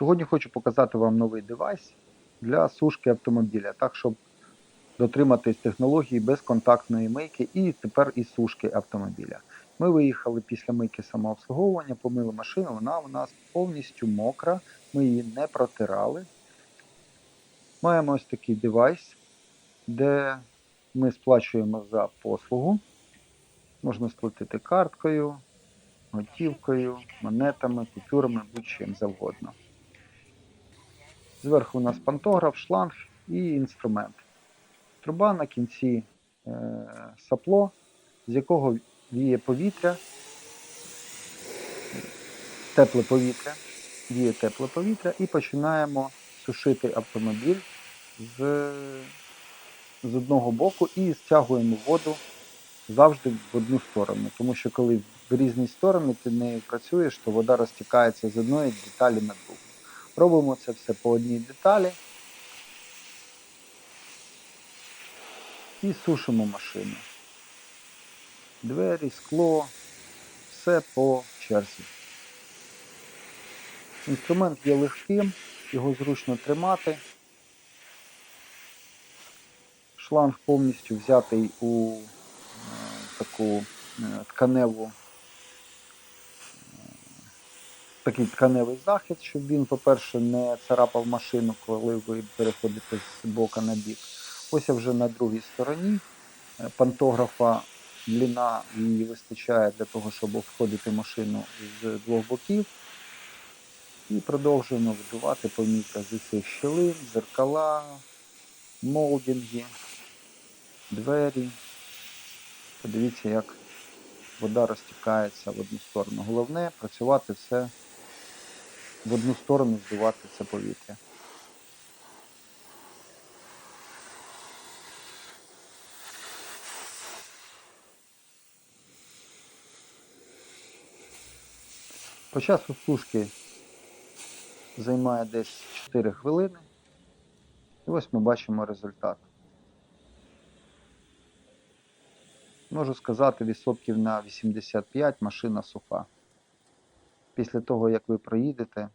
Сьогодні хочу показати вам новий девайс для сушки автомобіля, так щоб дотриматись технології безконтактної мийки і тепер і сушки автомобіля. Ми виїхали після мийки самообслуговування, помили машину, вона у нас повністю мокра, ми її не протирали. Маємо ось такий девайс, де ми сплачуємо за послугу. Можна сплатити карткою, готівкою, монетами, купюрами, будь-чим завгодно. Зверху у нас пантограф, шланг і інструмент. Труба на кінці е, сапло, з якого віє повітря, тепле повітря, віє тепле повітря і починаємо сушити автомобіль з, з одного боку і стягуємо воду завжди в одну сторону. Тому що коли в різні сторони ти не працюєш, то вода розтікається з одної деталі на другу. Робимо це все по одній деталі і сушимо машину. Двері, скло, все по черзі. Інструмент є легким, його зручно тримати. Шланг повністю взятий у е, таку е, тканеву, такий тканевий захід, щоб він, по-перше, не царапав машину, коли ви переходите з бока на бік. Ось я вже на другій стороні е, пантографа длина її вистачає для того, щоб обходити машину з двох боків. І продовжуємо видувати помітка з усіх щілин, зеркала, молдинги, двері. Подивіться, як вода розтікається в одну сторону. Головне працювати все в одну сторону, здувати це повітря. По часу сушки займає десь 4 хвилини. І ось ми бачимо результат. Можу сказати, відсотків на 85 машина суха. Після того, як ви проїдете,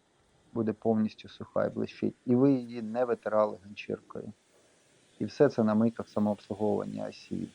буде повністю суха і блищить. І ви її не витирали ганчіркою. І все це на мийках самообслуговування ICV.